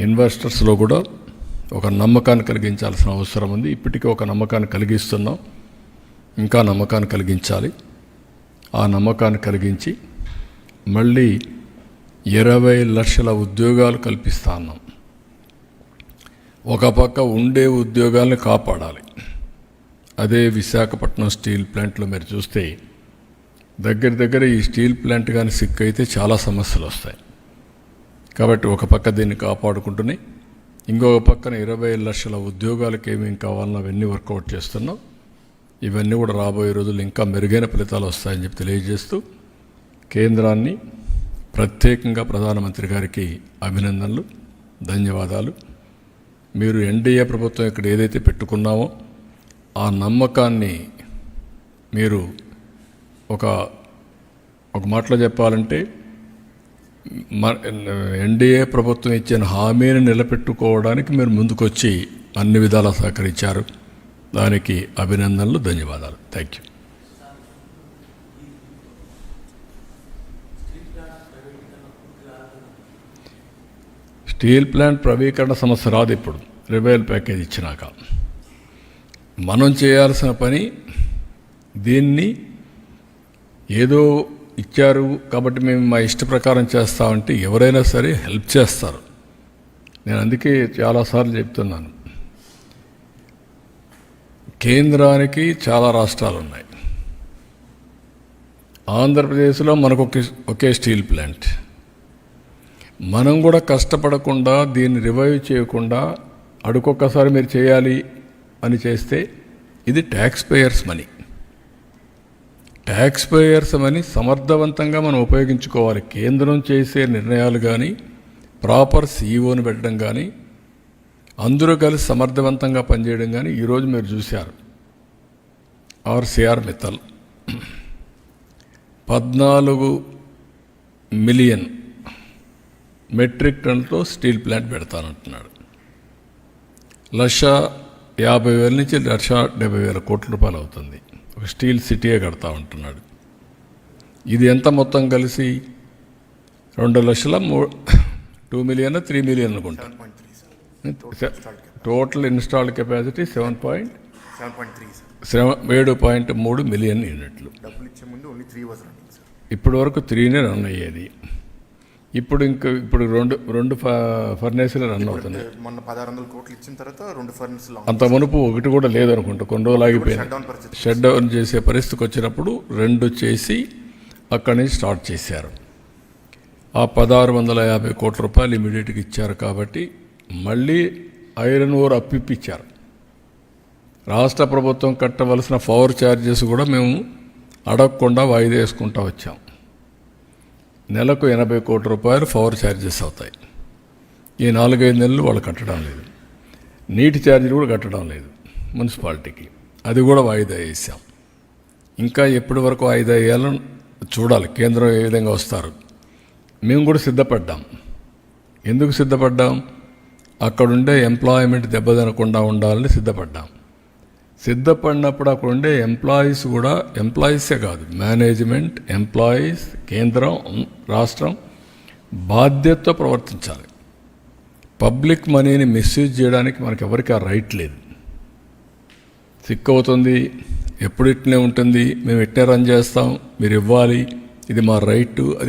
ఇన్వెస్టర్స్లో కూడా ఒక నమ్మకాన్ని కలిగించాల్సిన అవసరం ఉంది. ఇప్పటికే ఒక నమ్మకాన్ని కలిగిస్తున్నాం. ఇంకా నమ్మకాన్ని కలిగించాలి. ఆ నమ్మకాన్ని కలిగించి మళ్ళీ ఇరవై లక్షల ఉద్యోగాలు కల్పిస్తా ఉన్నాం ఒక పక్క ఉండే ఉద్యోగాల్ని కాపాడాలి. అదే విశాఖపట్నం స్టీల్ ప్లాంట్లో మీరు చూస్తే దగ్గర దగ్గర ఈ స్టీల్ ప్లాంట్ కానీ సిక్ అయితే చాలా సమస్యలు వస్తాయి. కాబట్టి ఒక పక్క దీన్ని కాపాడుకుంటున్నాయి ఇంకొక పక్కన ఇరవై లక్షల ఉద్యోగాలకు ఏమేమి కావాలన్నా అవన్నీ వర్కౌట్ చేస్తున్నాం. ఇవన్నీ కూడా రాబోయే రోజులు ఇంకా మెరుగైన ఫలితాలు వస్తాయని చెప్పి తెలియజేస్తూ కేంద్రాన్ని ప్రత్యేకంగా ప్రధానమంత్రి గారికి అభినందనలు ధన్యవాదాలు. మీరు ఎన్డీఏ ప్రభుత్వం ఇక్కడ ఏదైతే పెట్టుకున్నామో ఆ నమ్మకాన్ని మీరు ఒక ఒక మాటలో చెప్పాలంటే ఎన్డీఏ ప్రభుత్వం ఇచ్చిన హామీని నిలబెట్టుకోవడానికి మీరు ముందుకొచ్చి అన్ని విధాలా సహకరించారు దానికి అభినందనలు ధన్యవాదాలు థ్యాంక్ యూ స్టీల్ ప్లాంట్ ప్రవీకరణ సమస్య రాదు ఇప్పుడు రివైల్ ప్యాకేజ్ ఇచ్చినాక మనం చేయాల్సిన పని దీన్ని ఏదో ఇచ్చారు కాబట్టి మేము మా ఇష్ట ప్రకారం చేస్తామంటే ఎవరైనా సరే హెల్ప్ చేస్తారు. నేను అందుకే చాలాసార్లు చెప్తున్నాను. కేంద్రానికి చాలా రాష్ట్రాలు ఉన్నాయి. ఆంధ్రప్రదేశ్లో మనకు ఒకే స్టీల్ ప్లాంట్. మనం కూడా కష్టపడకుండా దీన్ని రివైవ్ చేయకుండా అడుకొక్కసారి మీరు చేయాలి అని చేస్తే ఇది ట్యాక్స్ పేయర్స్ మనీ ట్యాక్స్పేయర్స్ అని సమర్థవంతంగా మనం ఉపయోగించుకోవాలి. కేంద్రం చేసే నిర్ణయాలు కానీ ప్రాపర్ సీఈఓని పెట్టడం కానీ అందరూ కలిసి సమర్థవంతంగా పనిచేయడం కానీ ఈరోజు మీరు చూశారు. ఆర్సిఆర్ మిత్తల్. పద్నాలుగు మిలియన్ మెట్రిక్ టన్తో స్టీల్ ప్లాంట్ పెడతానంటున్నాడు. లక్ష యాభై వేల నుంచి లక్ష డెబ్బై వేల కోట్ల రూపాయలు అవుతుంది. ఒక స్టీల్ సిటీయే కడతా ఉంటున్నాడు. ఇది ఎంత మొత్తం కలిసి రెండు లక్షల మూ టూ మిలియన్ త్రీ మిలియన్ అనుకుంటా. Total installed capacity seven point seven point three sir seven ఏడు పాయింట్ మూడు మిలియన్ యూనిట్లు. డబ్బులు ఇచ్చే ముందు only three was running sir. ఇప్పటి వరకు త్రీనే రన్ అయ్యేది. ఇప్పుడు ఇంకా ఇప్పుడు రెండు రెండు ఫర్నేసులు రన్ అవుతున్నాయి. మొన్న పదహారు వందల కోట్లు ఇచ్చిన తర్వాత రెండు ఫర్నెస్ అంత మునుపు ఒకటి కూడా లేదనుకుంటా కొన్ని రోజులు ఆగిపోయింది షట్ డౌన్ పరిస్థితి షట్ డౌన్ చేసే పరిస్థితికి వచ్చినప్పుడు రెండు చేసి అక్కడి నుంచి స్టార్ట్ చేశారు. ఆ పదహారు వందల యాభై కోట్ల రూపాయలు ఇమీడియట్గా ఇచ్చారు కాబట్టి మళ్ళీ ఐరన్ ఓర్ అప్పిప్పించారు. రాష్ట్ర ప్రభుత్వం కట్టవలసిన పవర్ ఛార్జెస్ కూడా మేము అడగకుండా వాయిదా వేసుకుంటా వచ్చాం. నెలకు ఎనభై కోట్ల రూపాయలు పవర్ ఛార్జెస్ అవుతాయి. ఈ నాలుగైదు నెలలు వాళ్ళు కట్టడం లేదు. నీటి ఛార్జీలు కూడా కట్టడం లేదు మున్సిపాలిటీకి. అది కూడా వాయిదా వేసాం. ఇంకా ఎప్పటి వరకు వాయిదా వేయాలో చూడాలి. కేంద్రం ఏ విధంగా వస్తారు? మేము కూడా సిద్ధపడ్డాం. ఎందుకు సిద్ధపడ్డాం? అక్కడుండే ఎంప్లాయ్మెంట్ దెబ్బతినకుండా ఉండాలని సిద్ధపడ్డాం. సిద్ధపడినప్పుడు అక్కడ ఉండే ఎంప్లాయీస్ కూడా ఎంప్లాయీసే కాదు మేనేజ్మెంట్ ఎంప్లాయీస్ కేంద్రం రాష్ట్రం బాధ్యతతో ప్రవర్తించాలి. పబ్లిక్ మనీని మిస్యూజ్ చేయడానికి మనకి ఎవరికి ఆ రైట్ లేదు. సిక్ అవుతుంది ఎప్పుడు ఇట్నే ఉంటుంది మేము ఇట్నే రన్ చేస్తాం మీరు ఇవ్వాలి ఇది మా రైట్ అది